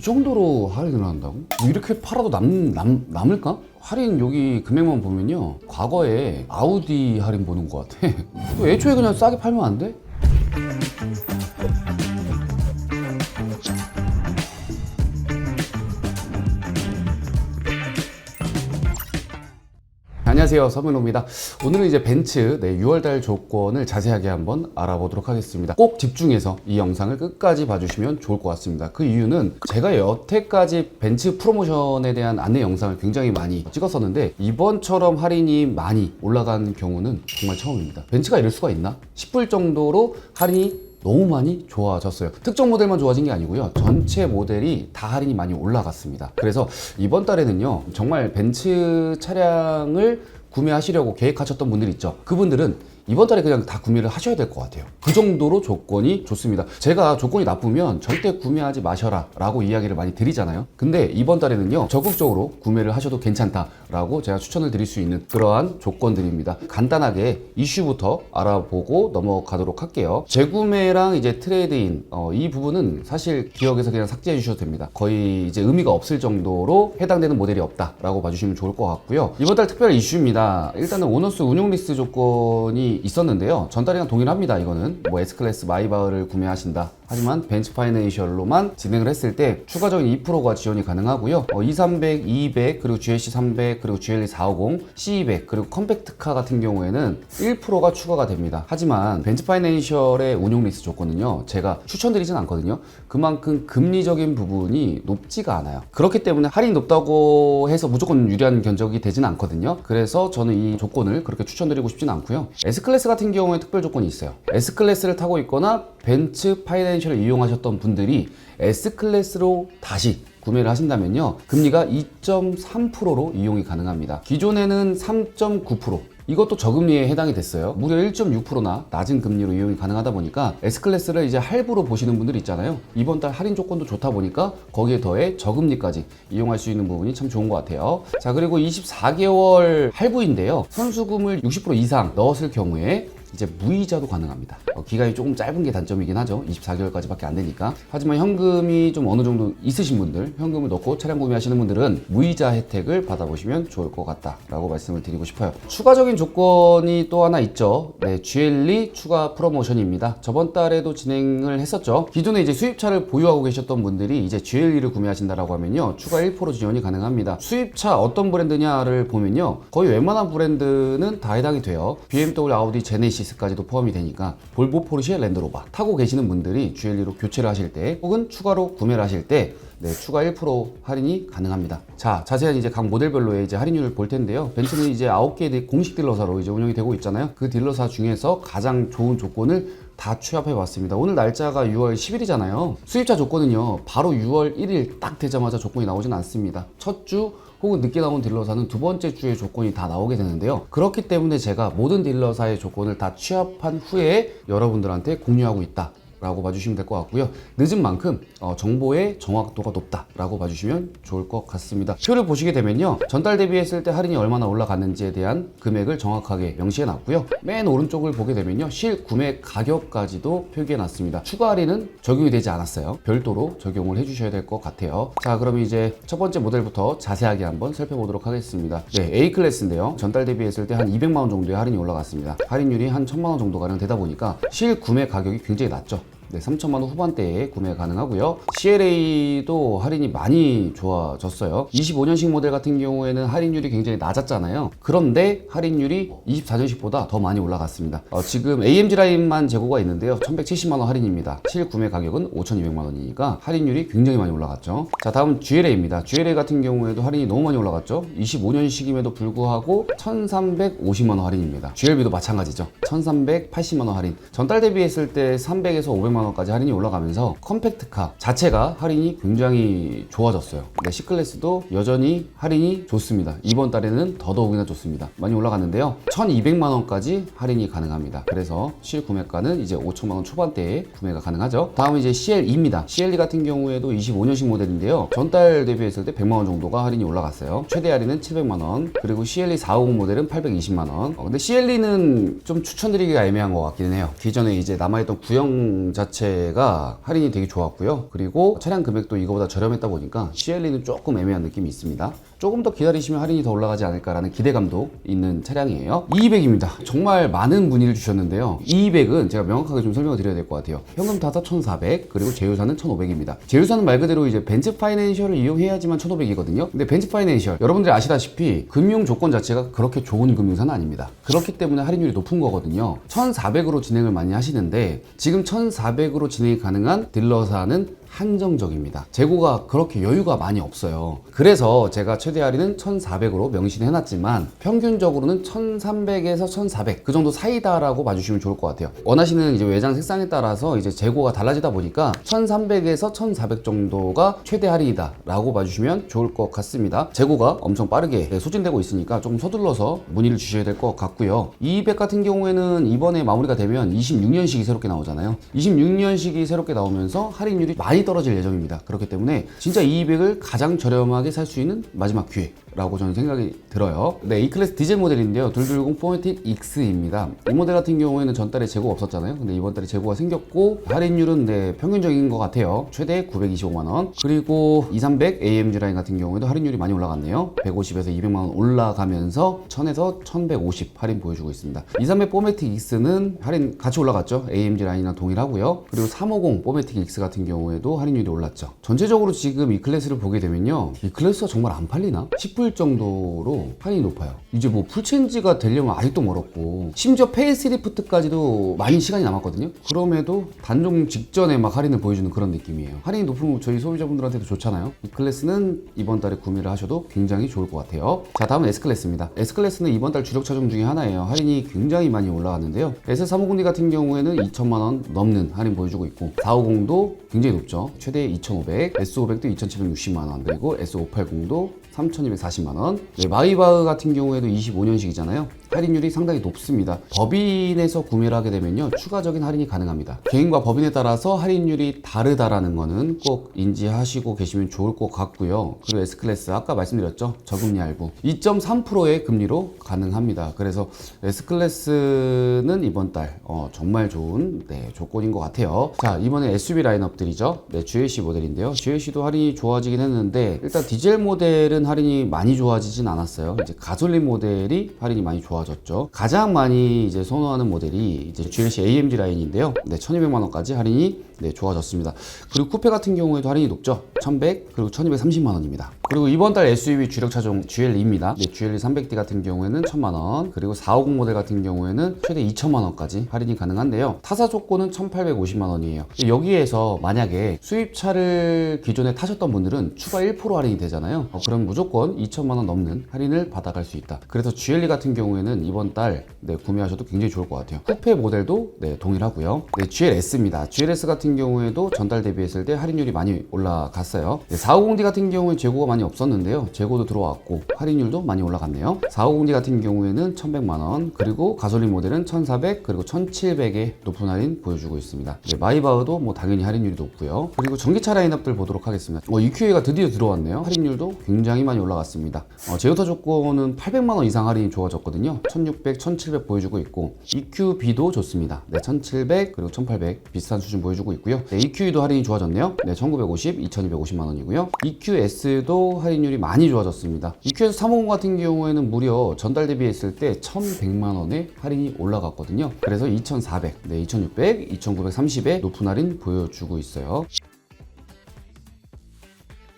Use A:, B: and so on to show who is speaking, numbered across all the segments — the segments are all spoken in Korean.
A: 이 정도로 할인을 한다고? 뭐 이렇게 팔아도 남, 남, 남을까? 할인 여기 금액만 보면요 과거에 아우디 할인 보는 것 같아 또 애초에 그냥 싸게 팔면 안 돼? 안녕하세요 서민호입니다 오늘은 이제 벤츠 네, 6월달 조건을 자세하게 한번 알아보도록 하겠습니다 꼭 집중해서 이 영상을 끝까지 봐주시면 좋을 것 같습니다 그 이유는 제가 여태까지 벤츠 프로모션에 대한 안내 영상을 굉장히 많이 찍었었는데 이번처럼 할인이 많이 올라간 경우는 정말 처음입니다 벤츠가 이럴 수가 있나 싶을 정도로 할인이 너무 많이 좋아졌어요. 특정 모델만 좋아진 게 아니고요. 전체 모델이 다 할인이 많이 올라갔습니다. 그래서 이번 달에는요, 정말 벤츠 차량을 구매하시려고 계획하셨던 분들 있죠. 그분들은 이번 달에 그냥 다 구매를 하셔야 될 것 같아요. 그 정도로 조건이 좋습니다. 제가 조건이 나쁘면 절대 구매하지 마셔라 라고 이야기를 많이 드리잖아요. 근데 이번 달에는요, 적극적으로 구매를 하셔도 괜찮다라고 제가 추천을 드릴 수 있는 그러한 조건들입니다. 간단하게 이슈부터 알아보고 넘어가도록 할게요. 재구매랑 이제 트레이드인, 어, 이 부분은 사실 기억에서 그냥 삭제해 주셔도 됩니다. 거의 이제 의미가 없을 정도로 해당되는 모델이 없다라고 봐주시면 좋을 것 같고요. 이번 달 특별 이슈입니다. 일단은 오너스 운용 리스 조건이 있었는데요. 전달이랑 동일합니다. 이거는 뭐 S클래스 마이바흐를 구매하신다. 하지만 벤츠 파이낸셜로만 진행을 했을 때 추가적인 2%가 지원이 가능하고요. 어, 2300, 200 그리고 GLC 300 그리고 GLE 450, C200 그리고 컴팩트카 같은 경우에는 1%가 추가가 됩니다. 하지만 벤츠 파이낸셜의 운용 리스 조건은요. 제가 추천드리진 않거든요. 그만큼 금리적인 부분이 높지가 않아요. 그렇기 때문에 할인이 높다고 해서 무조건 유리한 견적이 되진 않거든요. 그래서 저는 이 조건을 그렇게 추천드리고 싶진 않고요. S 클래스 같은 경우에 특별 조건이 있어요. S클래스를 타고 있거나 벤츠 파이낸셜을 이용하셨던 분들이 S클래스로 다시 구매를 하신다면요. 금리가 2.3%로 이용이 가능합니다. 기존에는 3.9%. 이것도 저금리에 해당이 됐어요. 무려 1.6%나 낮은 금리로 이용이 가능하다 보니까 S클래스를 이제 할부로 보시는 분들 있잖아요. 이번 달 할인 조건도 좋다 보니까 거기에 더해 저금리까지 이용할 수 있는 부분이 참 좋은 것 같아요. 자, 그리고 24개월 할부인데요. 선수금을 60% 이상 넣었을 경우에 이제 무이자도 가능합니다. 어, 기간이 조금 짧은 게 단점이긴 하죠. 24개월까지밖에 안 되니까. 하지만 현금이 좀 어느 정도 있으신 분들, 현금을 넣고 차량 구매하시는 분들은 무이자 혜택을 받아보시면 좋을 것 같다라고 말씀을 드리고 싶어요. 추가적인 조건이 또 하나 있죠. 네, GLE 추가 프로모션입니다. 저번 달에도 진행을 했었죠. 기존에 이제 수입차를 보유하고 계셨던 분들이 이제 GLE를 구매하신다라고 하면요. 추가 1% 지원이 가능합니다. 수입차 어떤 브랜드냐를 보면요. 거의 웬만한 브랜드는 다 해당이 돼요. BMW, 아우디, 제네시 시스까지도 포함이 되니까 볼보, 포르쉐, 랜드로버 타고 계시는 분들이 GLE로 교체를 하실 때 혹은 추가로 구매를 하실 때 네, 추가 1% 할인이 가능합니다. 자, 자세한 이제 각 모델별로의 이제 할인율을 볼 텐데요. 벤츠는 이제 9개의 공식 딜러사로 이제 운영이 되고 있잖아요. 그 딜러사 중에서 가장 좋은 조건을 다 취합해 봤습니다. 오늘 날짜가 6월 10일이잖아요. 수입차 조건은요, 바로 6월 1일 딱 되자마자 조건이 나오진 않습니다. 첫 주 혹은 늦게 나온 딜러사는 두 번째 주에 조건이 다 나오게 되는데요. 그렇기 때문에 제가 모든 딜러사의 조건을 다 취합한 후에 여러분들한테 공유하고 있다. 라고 봐주시면 될 것 같고요. 늦은 만큼 어, 정보의 정확도가 높다라고 봐주시면 좋을 것 같습니다. 표를 보시게 되면요. 전달 대비했을 때 할인이 얼마나 올라갔는지에 대한 금액을 정확하게 명시해 놨고요. 맨 오른쪽을 보게 되면요. 실 구매 가격까지도 표기해 놨습니다. 추가 할인은 적용이 되지 않았어요. 별도로 적용을 해주셔야 될 것 같아요. 자, 그럼 이제 첫 번째 모델부터 자세하게 한번 살펴보도록 하겠습니다. 네, A 클래스인데요. 전달 대비했을 때 한 200만 원 정도의 할인이 올라갔습니다. 할인율이 한 1000만 원 정도 가량 되다 보니까 실 구매 가격이 굉장히 낮죠. 네, 3천만 원 후반대에 구매 가능하고요. CLA도 할인이 많이 좋아졌어요. 25년식 모델 같은 경우에는 할인율이 굉장히 낮았잖아요. 그런데 할인율이 24년식보다 더 많이 올라갔습니다. 어, 지금 AMG 라인만 재고가 있는데요. 1,170만 원 할인입니다. 실 구매 가격은 5,200만 원이니까 할인율이 굉장히 많이 올라갔죠. 자, 다음 GLA입니다. GLA 같은 경우에도 할인이 너무 많이 올라갔죠. 25년식임에도 불구하고 1,350만 원 할인입니다. GLB도 마찬가지죠. 1,380만 원 할인. 전달 대비했을 때 300에서 500만 원까지 할인이 올라가면서 컴팩트카 자체가 할인이 굉장히 좋아졌어요. 네, C클래스도 여전히 할인이 좋습니다. 이번 달에는 더더욱이나 좋습니다. 많이 올라갔는데요. 1200만 원까지 할인이 가능합니다. 그래서 실 구매가는 이제 5천만 원 초반대에 구매가 가능하죠. 다음은 이제 CLE입니다. CLE 같은 경우에도 25년식 모델인데요. 전달 대비했을 때 100만 원 정도가 할인이 올라갔어요. 최대 할인은 700만 원. 그리고 CLE 450 모델은 820만 원. 어, 근데 CLE는 좀 추천드리기가 애매한 것 같기는 해요. 기존에 이제 남아있던 구형 자체 자체가 할인이 되게 좋았고요. 그리고 차량 금액도 이거보다 저렴했다 보니까 CLE는 조금 애매한 느낌이 있습니다. 조금 더 기다리시면 할인이 더 올라가지 않을까라는 기대감도 있는 차량이에요. 200입니다. 정말 많은 문의를 주셨는데요. 200은 제가 명확하게 좀 설명을 드려야 될 것 같아요. 현금 타사 1,400 그리고 제휴사는 1,500입니다. 제휴사는 말 그대로 이제 벤츠 파이낸셜을 이용해야지만 1,500이거든요. 근데 벤츠 파이낸셜 여러분들이 아시다시피 금융 조건 자체가 그렇게 좋은 금융사는 아닙니다. 그렇기 때문에 할인율이 높은 거거든요. 1,400으로 진행을 많이 하시는데 지금 1,400 으로 진행이 가능한 딜러사는 한정적입니다. 재고가 그렇게 여유가 많이 없어요. 그래서 제가 최대 할인은 1,400으로 명시해 놨지만 평균적으로는 1,300에서 1,400 그 정도 사이다라고 봐주시면 좋을 것 같아요. 원하시는 이제 외장 색상에 따라서 이제 재고가 달라지다 보니까 1,300에서 1,400 정도가 최대 할인이다라고 봐주시면 좋을 것 같습니다. 재고가 엄청 빠르게 네, 소진되고 있으니까 조금 서둘러서 문의를 주셔야 될 것 같고요. 200 같은 경우에는 이번에 마무리가 되면 26년식이 새롭게 나오잖아요. 26년식이 새롭게 나오면서 할인율이 많이 떨어질 예정입니다. 그렇기 때문에 진짜 200을 가장 저렴하게 살 수 있는 마지막 기회 라고 저는 생각이 들어요. 네, E 클래스 디젤 모델인데요. 2260 포매틱 X입니다. 이 모델 같은 경우에는 전달에 재고가 없었잖아요. 근데 이번 달에 재고가 생겼고 할인율은 네, 평균적인 것 같아요. 최대 925만 원. 그리고 2300 AMG 라인 같은 경우에도 할인율이 많이 올라갔네요. 150에서 200만 원 올라가면서 1000에서 1150 할인 보여주고 있습니다. 230 포매틱 X는 할인 같이 올라갔죠. AMG 라인이랑 동일하고요. 그리고 350 포매틱 X 같은 경우에도 할인율이 올랐죠. 전체적으로 지금 이 클래스를 보게 되면요. 이 클래스가 정말 안 팔리나? 싶을 정도로 할인이 높아요. 이제 뭐 풀체인지가 되려면 아직도 멀었고 심지어 페이스리프트까지도 많이 시간이 남았거든요. 그럼에도 단종 직전에 막 할인을 보여주는 그런 느낌이에요. 할인이 높으면 저희 소비자분들한테도 좋잖아요. 이 클래스는 이번 달에 구매를 하셔도 굉장히 좋을 것 같아요. 자, 다음은 S클래스입니다. S클래스는 이번 달 주력 차종 중에 하나예요. 할인이 굉장히 많이 올라갔는데요. S350D 같은 경우에는 2천만 원 넘는 할인 보여주고 있고 450도 굉장히 높죠. 최대 2,500, S500도 2,760만 원, 그리고 S580도 3,240만 원. 네, 마이바흐 같은 경우에도 25년식이잖아요. 할인율이 상당히 높습니다. 법인에서 구매를 하게 되면요. 추가적인 할인이 가능합니다. 개인과 법인에 따라서 할인율이 다르다라는 거는 꼭 인지하시고 계시면 좋을 것 같고요. 그리고 S클래스 아까 말씀드렸죠. 저금리 할부 2.3%의 금리로 가능합니다. 그래서 S클래스는 이번 달 어, 정말 좋은 네, 조건인 것 같아요. 자, 이번에 SUV 라인업들이죠. 네, GLC 모델인데요. GLC도 할인이 좋아지긴 했는데 일단 디젤 모델은 할인이 많이 좋아지진 않았어요. 이제 가솔린 모델이 할인이 많이 좋아 졌죠. 가장 많이 이제 선호하는 모델이 이제 GLC AMG 라인인데요. 네, 1,200만 원까지 할인이 네, 좋아졌습니다. 그리고 쿠페 같은 경우에도 할인이 높죠. 1,100 그리고 1,230만 원입니다. 그리고 이번 달 SUV 주력 차종 GLE입니다. 네, GLE 300D 같은 경우에는 1,000만 원, 그리고 450 모델 같은 경우에는 최대 2천만 원까지 할인이 가능한데요. 타사 조건은 1,850만 원이에요. 여기에서 만약에 수입차를 기존에 타셨던 분들은 추가 1% 할인이 되잖아요. 어, 그럼 무조건 2천만 원 넘는 할인을 받아갈 수 있다. 그래서 GLE 같은 경우에는 이번 달 네, 구매하셔도 굉장히 좋을 것 같아요. 쿠페 모델도 네, 동일하고요. 네, GLS입니다. GLS 같은 경우에도 전달 대비했을 때 할인율이 많이 올라갔어요. 네, 450D 같은 경우에 재고가 많이 없었는데요. 재고도 들어왔고 할인율도 많이 올라갔네요. 450D 같은 경우에는 1,100만 원, 그리고 가솔린 모델은 1,400 그리고 1,700의 높은 할인 보여주고 있습니다. 네, 마이바흐도 뭐 당연히 할인율이 높고요. 그리고 전기차 라인업들 보도록 하겠습니다. 어, EQA가 드디어 들어왔네요. 할인율도 굉장히 많이 올라갔습니다. 어, 제휴타 조건은 800만 원 이상 할인이 좋아졌거든요. 1,600, 1,700 보여주고 있고 EQB도 좋습니다. 네, 1,700 그리고 1,800 비슷한 수준 보여주고 있고요. 네, EQE도 할인이 좋아졌네요. 네, 1,950, 2,250만 원이고요. EQS도 할인율이 많이 좋아졌습니다. EQS 350 같은 경우에는 무려 전달 대비했을 때 1,100만 원의 할인이 올라갔거든요. 그래서 2,400, 네, 2,600, 2,930의 높은 할인 보여주고 있어요.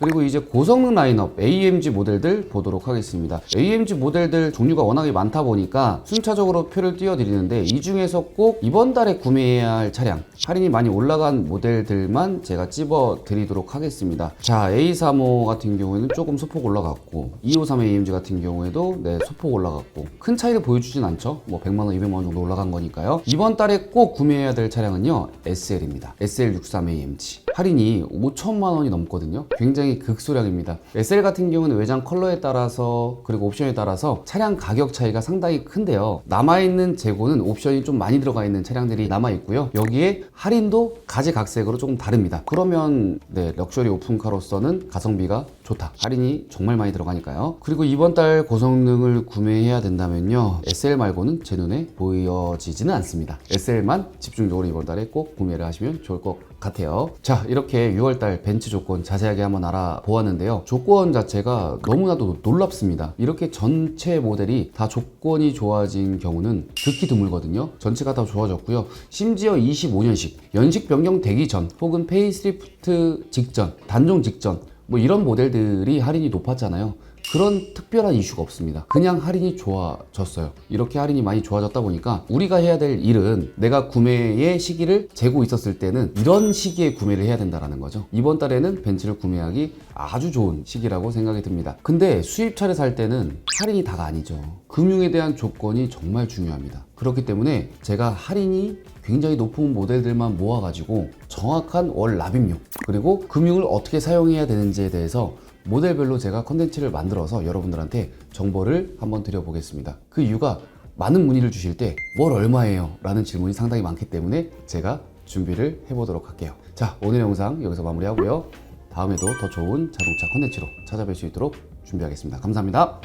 A: 그리고 이제 고성능 라인업 AMG 모델들 보도록 하겠습니다. AMG 모델들 종류가 워낙에 많다 보니까 순차적으로 표를 띄워드리는데 이 중에서 꼭 이번 달에 구매해야 할 차량 할인이 많이 올라간 모델들만 제가 찝어 드리도록 하겠습니다. 자 A35 같은 경우에는 조금 소폭 올라갔고 253 AMG 같은 경우에도 네 소폭 올라갔고 큰 차이를 보여주진 않죠. 뭐 100만원, 200만원 정도 올라간 거니까요. 이번 달에 꼭 구매해야 될 차량은요 SL입니다. SL63 AMG 할인이 5천만 원이 넘거든요. 굉장히 굉장히 극소량입니다. SL 같은 경우는 외장 컬러에 따라서 그리고 옵션에 따라서 차량 가격 차이가 상당히 큰데요. 남아있는 재고는 옵션이 좀 많이 들어가 있는 차량들이 남아 있고요. 여기에 할인도 가지각색으로 조금 다릅니다. 그러면 네, 럭셔리 오픈카로서는 가성비가 좋다. 할인이 정말 많이 들어가니까요. 그리고 이번 달 고성능을 구매해야 된다면요. SL 말고는 제 눈에 보여지지는 않습니다. SL만 집중적으로 이번 달에 꼭 구매를 하시면 좋을 것 같 아요. 자, 이렇게 6월달 벤츠 조건 자세하게 한번 알아보았는데요. 조건 자체가 너무나도 놀랍습니다. 이렇게 전체 모델이 다 조건이 좋아진 경우는 극히 드물거든요. 전체가 다 좋아졌고요. 심지어 25년식 연식 변경 되기 전 혹은 페이스리프트 직전, 단종 직전 뭐 이런 모델들이 할인이 높았잖아요. 그런 특별한 이슈가 없습니다. 그냥 할인이 좋아졌어요. 이렇게 할인이 많이 좋아졌다 보니까 우리가 해야 될 일은 내가 구매의 시기를 재고 있었을 때는 이런 시기에 구매를 해야 된다는 거죠. 이번 달에는 벤츠를 구매하기 아주 좋은 시기라고 생각이 듭니다. 근데 수입차를 살 때는 할인이 다가 아니죠. 금융에 대한 조건이 정말 중요합니다. 그렇기 때문에 제가 할인이 굉장히 높은 모델들만 모아가지고 정확한 월 납입률 그리고 금융을 어떻게 사용해야 되는지에 대해서 모델별로 제가 컨텐츠를 만들어서 여러분들한테 정보를 한번 드려보겠습니다. 그 이유가 많은 문의를 주실 때 뭘 얼마예요? 라는 질문이 상당히 많기 때문에 제가 준비를 해보도록 할게요. 자, 오늘 영상 여기서 마무리하고요. 다음에도 더 좋은 자동차 컨텐츠로 찾아뵐 수 있도록 준비하겠습니다. 감사합니다.